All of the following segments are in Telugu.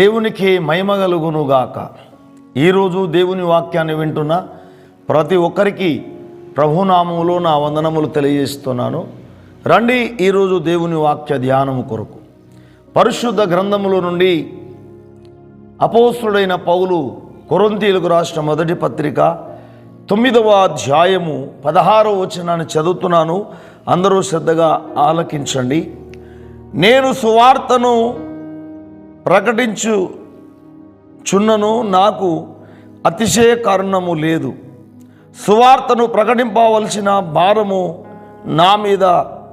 దేవునికి మహిమగలుగునుగాక. ఈరోజు దేవుని వాక్యాన్ని వింటున్న ప్రతి ఒక్కరికి ప్రభునామములో నా వందనములు తెలియజేస్తున్నాను. రండి ఈరోజు దేవుని వాక్య ధ్యానము కొరకు. పరిశుద్ధ గ్రంథముల నుండి అపోస్తుడైన పౌలు కొరంతీలకు రాష్ట్ర మొదటి పత్రిక తొమ్మిదవ అధ్యాయము పదహారవ వచనాన్ని చదువుతున్నాను. అందరూ శ్రద్ధగా ఆలకించండి. నేను సువార్తను ప్రకటించు చున్నను నాకు అతిశయ కారణము లేదు. సువార్తను ప్రకటింపవలసిన భారము నా మీద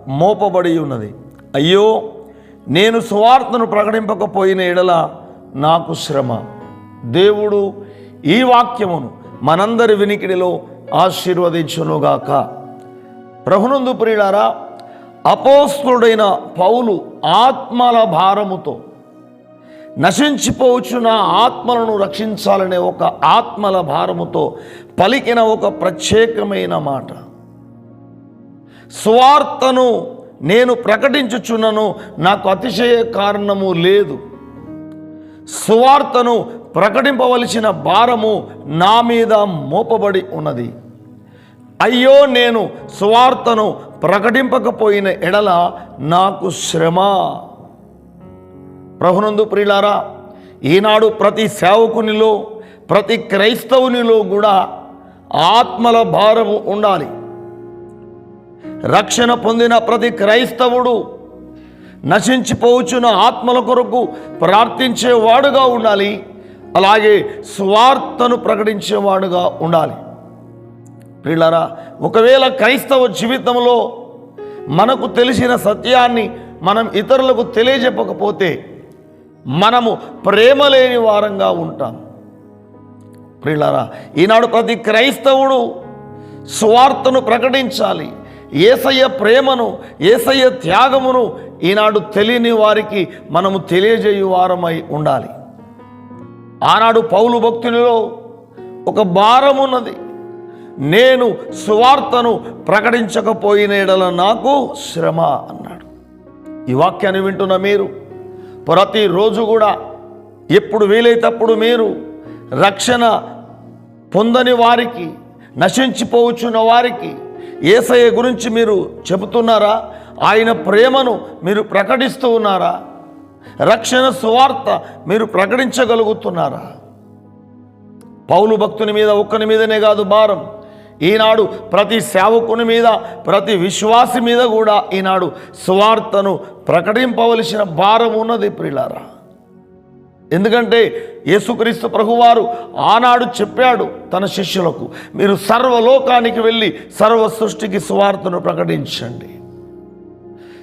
మోపబడి ఉన్నది. అయ్యో నేను సువార్తను ప్రకటింపకపోయిన ఎడల నాకు శ్రమ. దేవుడు ఈ వాక్యమును మనందరి వినికిడిలో ఆశీర్వదించునుగాక. ప్రభునందు ప్రియులారా అపోస్తుడైన పౌలు ఆత్మల భారముతో నశించిపోవచ్చున్న ఆత్మలను రక్షించాలనే ఒక ఆత్మల భారముతో పలికిన ఒక ప్రత్యేకమైన మాట. స్వార్థను నేను ప్రకటించుచున్నను నాకు అతిశయ కారణము లేదు. సువార్తను ప్రకటింపవలసిన భారము నా మీద మోపబడి ఉన్నది. అయ్యో నేను సువార్తను ప్రకటింపకపోయిన ఎడల నాకు శ్రమ. ప్రభునందు ప్రియులారా ఈనాడు ప్రతి సేవకునిలో ప్రతి క్రైస్తవునిలో కూడా ఆత్మల భారము ఉండాలి. రక్షణ పొందిన ప్రతి క్రైస్తవుడు నశించిపోవచ్చున ఆత్మల కొరకు ప్రార్థించేవాడుగా ఉండాలి. అలాగే స్వార్థను ప్రకటించేవాడుగా ఉండాలి. ప్రియులారా ఒకవేళ క్రైస్తవ జీవితంలో మనకు తెలిసిన సత్యాన్ని మనం ఇతరులకు తెలియజెప్పకపోతే మనము ప్రేమ లేని వారంగా ఉంటాం. ప్రియులారా ఈనాడు ప్రతి క్రైస్తవుడు స్వార్థను ప్రకటించాలి. ఏసయ్య ప్రేమను ఏసయ్య త్యాగమును ఈనాడు తెలియని వారికి మనము తెలియజేయు వారమై ఉండాలి. ఆనాడు పౌలు భక్తునిలో ఒక భారం ఉన్నది. నేను సువార్తను ప్రకటించకపోయిన ఎడల నాకు శ్రమ అన్నాడు. ఈ వాక్యాన్ని వింటున్న మీరు ప్రతిరోజు కూడా ఎప్పుడు వీలైతప్పుడు మీరు రక్షణ పొందని వారికి నశించిపోవచ్చున్న వారికి ఏసయ్య గురించి మీరు చెబుతున్నారా? ఆయన ప్రేమను మీరు ప్రకటిస్తూ ఉన్నారా? రక్షణ సువార్త మీరు ప్రకటించగలుగుతున్నారా? పౌలు భక్తుని మీద ఒక్కని మీదనే కాదు భారం. ఈనాడు ప్రతి సేవకుని మీద ప్రతి విశ్వాసి మీద కూడా ఈనాడు సువార్తను ప్రకటింపవలసిన భారం ఉన్నది ప్రిలారా. ఎందుకంటే యేసుక్రీస్తు ప్రభువారు ఆనాడు చెప్పాడు తన శిష్యులకు మీరు సర్వలోకానికి వెళ్ళి సర్వ సృష్టికి సువార్తను ప్రకటించండి.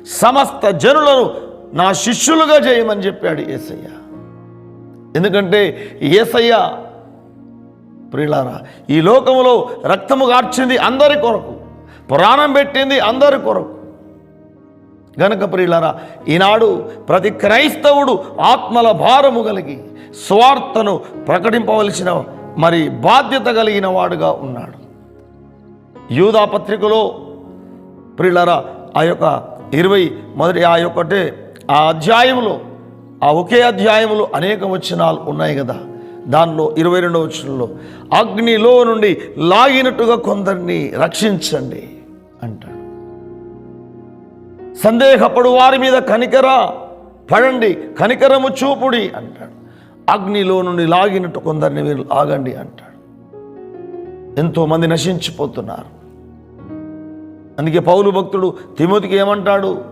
సమస్త జనులను నా శిష్యులుగా చేయమని చెప్పాడు ఏసయ్య. ఎందుకంటే ఏసయ్య ప్రియులారా ఈ లోకములో రక్తము గార్చింది అందరి కొరకు పురాణం పెట్టింది అందరి కొరకు. గనక ప్రియులారా ఈనాడు ప్రతి క్రైస్తవుడు ఆత్మల భారము కలిగి స్వార్థను ప్రకటింపవలసిన మరి బాధ్యత కలిగిన వాడుగా ఉన్నాడు. యూదా పత్రికలో ప్రియులారా ఆ యొక్క ఇరవై మొదటి ఆ యొక్కటే ఆ అధ్యాయంలో ఆ ఒకే అధ్యాయంలో అనేక వచనాలు ఉన్నాయి కదా. దానిలో ఇరవై రెండవ వచనంలో అగ్నిలో నుండి లాగినట్టుగా కొందరిని రక్షించండి అంటాడు. సందేహపడు వారి మీద కనికర పడండి కనికరము చూపుడి అంటాడు. అగ్నిలో నుండి లాగినట్టు కొందరిని మీరు ఆగండి అంటాడు. ఎంతోమంది నశించిపోతున్నారు. అందుకే పౌలు భక్తుడు తిమోతికి ఏమంటాడు?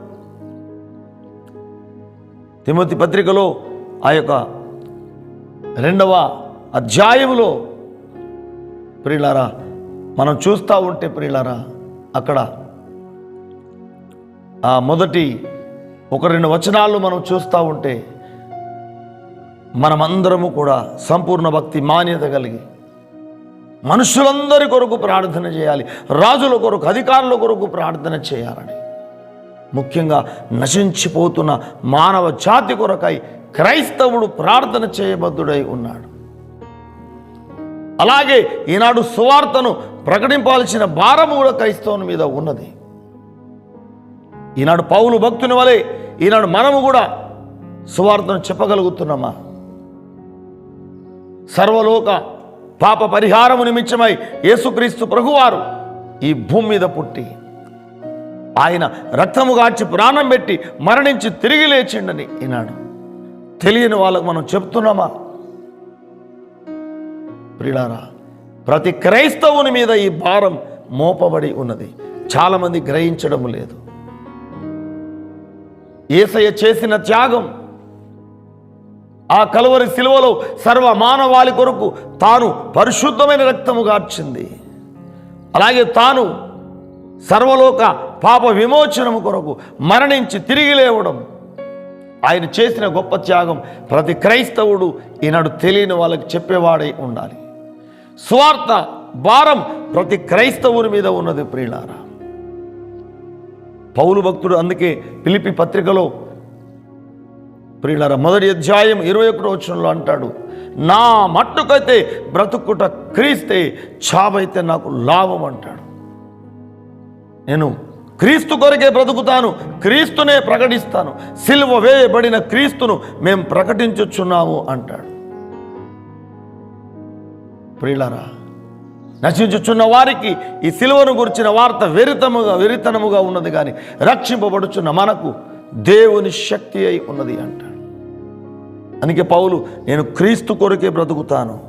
తిమోతి పత్రికలో ఆ యొక్క రెండవ అధ్యాయములో ప్రియులారా మనం చూస్తూ ఉంటే ప్రియులారా అక్కడ ఆ మొదటి ఒక రెండు వచనాలు మనం చూస్తూ ఉంటే మనమందరము కూడా సంపూర్ణ భక్తి మాన్యత కలిగి మనుషులందరి కొరకు ప్రార్థన చేయాలి రాజుల కొరకు అధికారుల కొరకు ప్రార్థన చేయాలని. ముఖ్యంగా నశించిపోతున్న మానవ జాతి కొరకై క్రైస్తవుడు ప్రార్థన చేయబద్ధుడై ఉన్నాడు. అలాగే ఈనాడు సువార్తను ప్రకటింపాల్సిన భారము కూడా క్రైస్తవుని మీద ఉన్నది. ఈనాడు పౌలు భక్తుని వలె ఈనాడు మనము కూడా సువార్తను చెప్పగలుగుతున్నామా? సర్వలోక పాప పరిహారము నిమిత్తమై యేసుక్రీస్తు ప్రభువారు ఈ భూమి మీద పుట్టి ఆయన రక్తము గార్చి ప్రాణం పెట్టి మరణించి తిరిగి లేచిండని ఈనాడు. తెలియని వాళ్ళకు మనం చెప్తున్నామా? ప్రియులారా ప్రతి క్రైస్తవుని మీద ఈ భారం మోపబడి ఉన్నది. చాలామంది గ్రహించడం లేదు. ఏసయ్య చేసిన త్యాగం ఆ కలువరి శిలువలో సర్వ మానవాళి కొరకు తాను పరిశుద్ధమైన రక్తము గార్చింది అలాగే తాను సర్వలోక పాప విమోచనము కొరకు మరణించి తిరిగి లేవడం ఆయన చేసిన గొప్ప త్యాగం ప్రతి క్రైస్తవుడు ఈనాడు తెలియని వాళ్ళకి చెప్పేవాడై ఉండాలి. స్వార్థ భారం ప్రతి క్రైస్తవుని మీద ఉన్నది ప్రియులారా. పౌలు భక్తుడు అందుకే పిలిపి పత్రికలో ప్రియులారా మొదటి అధ్యాయం ఇరవై ఒకటో వచనంలో అంటాడు నా మట్టుకైతే బ్రతుకుట క్రీస్తే చావైతే నాకు లాభం అంటాడు. నేను క్రీస్తు కొరకే బ్రతుకుతాను క్రీస్తునే ప్రకటిస్తాను. సిల్వ వేయబడిన క్రీస్తును మేము ప్రకటించుచున్నాము అంటాడు. ప్రియులరా నశించుచున్న వారికి ఈ సిలువను గురించిన వార్త వెరితముగా వెరితనముగా ఉన్నది కానీ రక్షింపబడుచున్న మనకు దేవుని శక్తి అయి ఉన్నది అంటాడు. అందుకే పౌలు నేను క్రీస్తు కొరకే బ్రతుకుతాను.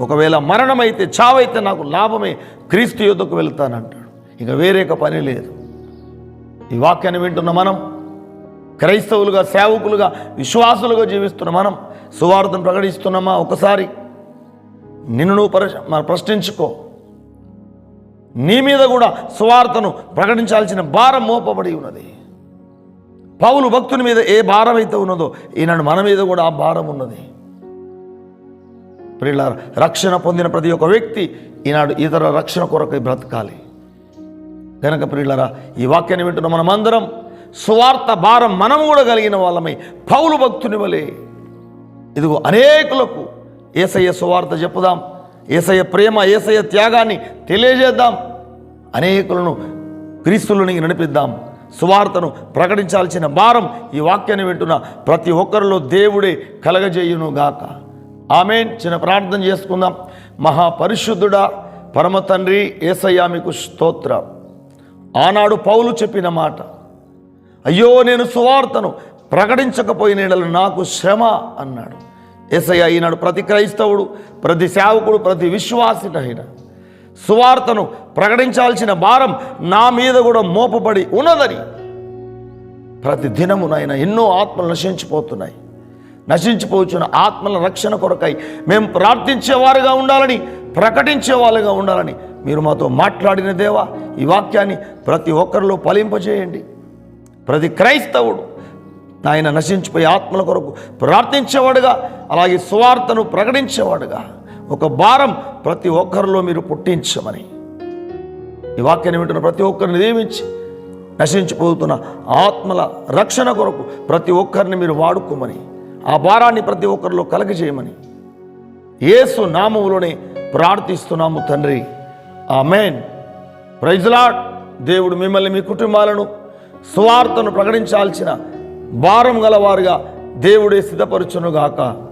ఒకవేళ మరణమైతే చావైతే నాకు లాభమే క్రీస్తు యుద్ధకు వెళ్తానంటాడు. ఇక వేరేక పని లేదు. ఈ వాక్యాన్ని వింటున్న మనం క్రైస్తవులుగా సేవకులుగా విశ్వాసులుగా జీవిస్తున్న మనం సువార్థను ప్రకటిస్తున్నామా ఒకసారి నిన్ను నువ్వు పరి ప్రశ్నించుకో. నీ మీద కూడా సువార్తను ప్రకటించాల్సిన భారం మోపబడి ఉన్నది. పౌలు భక్తుని మీద ఏ భారం అయితే ఉన్నదో ఈనాడు మన మీద కూడా ఆ భారం ఉన్నది. ప్రియుల రక్షణ పొందిన ప్రతి ఒక్క వ్యక్తి ఈనాడు ఇతర రక్షణ కొరకై బ్రతకాలి. కనుక ప్రియులరా ఈ వాక్యాన్ని వింటున్న మనమందరం స్వార్థ భారం మనం కూడా కలిగిన వాళ్ళమై పౌలు భక్తుని వలె. ఇదిగో అనేకులకు ఏసయ్య సువార్త చెప్పుదాం ఏసయ్య ప్రేమ ఏసయ్య త్యాగాన్ని తెలియజేద్దాం అనేకులను క్రీస్తులని నడిపిద్దాం. సువార్తను ప్రకటించాల్సిన భారం ఈ వాక్యాన్ని వింటున్న ప్రతి ఒక్కరిలో దేవుడే కలగజేయును గాక ఆమె చిన్న ప్రార్థన చేసుకుందాం. మహాపరిశుద్ధుడా పరమ తండ్రి ఏసయ్య మీకు స్తోత్రం. ఆనాడు పౌలు చెప్పిన మాట అయ్యో నేను సువార్తను ప్రకటించకపోయిన నాకు శ్రమ అన్నాడు. ఏసయ్య ఈనాడు ప్రతి క్రైస్తవుడు ప్రతి సేవకుడు ప్రతి విశ్వాసినైన సువార్తను ప్రకటించాల్సిన భారం నా మీద కూడా మోపబడి ఉన్నదని ప్రతి దినమునైన ఎన్నో ఆత్మలు నశించిపోతున్నాయి. నశించిపోతున్న ఆత్మల రక్షణ కొరకై మేము ప్రార్థించేవారుగా ఉండాలని ప్రకటించే వాళ్ళుగా ఉండాలని మీరు మాతో మాట్లాడిన దేవా ఈ వాక్యాన్ని ప్రతి ఒక్కరిలో ఫలింపజేయండి. ప్రతి క్రైస్తవుడు ఆయన నశించిపోయే ఆత్మల కొరకు ప్రార్థించేవాడుగా అలాగే సువార్తను ప్రకటించేవాడుగా ఒక భారం ప్రతి ఒక్కరిలో మీరు పుట్టించమని. ఈ వాక్యాన్ని వింటున్న ప్రతి ఒక్కరిని నియమించి నశించిపోతున్న ఆత్మల రక్షణ కొరకు ప్రతి ఒక్కరిని మీరు వాడుకోమని ఆ భారాన్ని ప్రతి ఒక్కరిలో కలగజేయమని. ఏసు నామములోనే ప్రార్థిస్తున్నాము తండ్రి. ఆమెన్. ప్రైజ్లాడ్ దేవుడు మిమ్మల్ని మీ కుటుంబాలను సువార్తను ప్రకటించాల్సిన భారం గలవారుగా దేవుడే సిద్ధపరచునుగాక.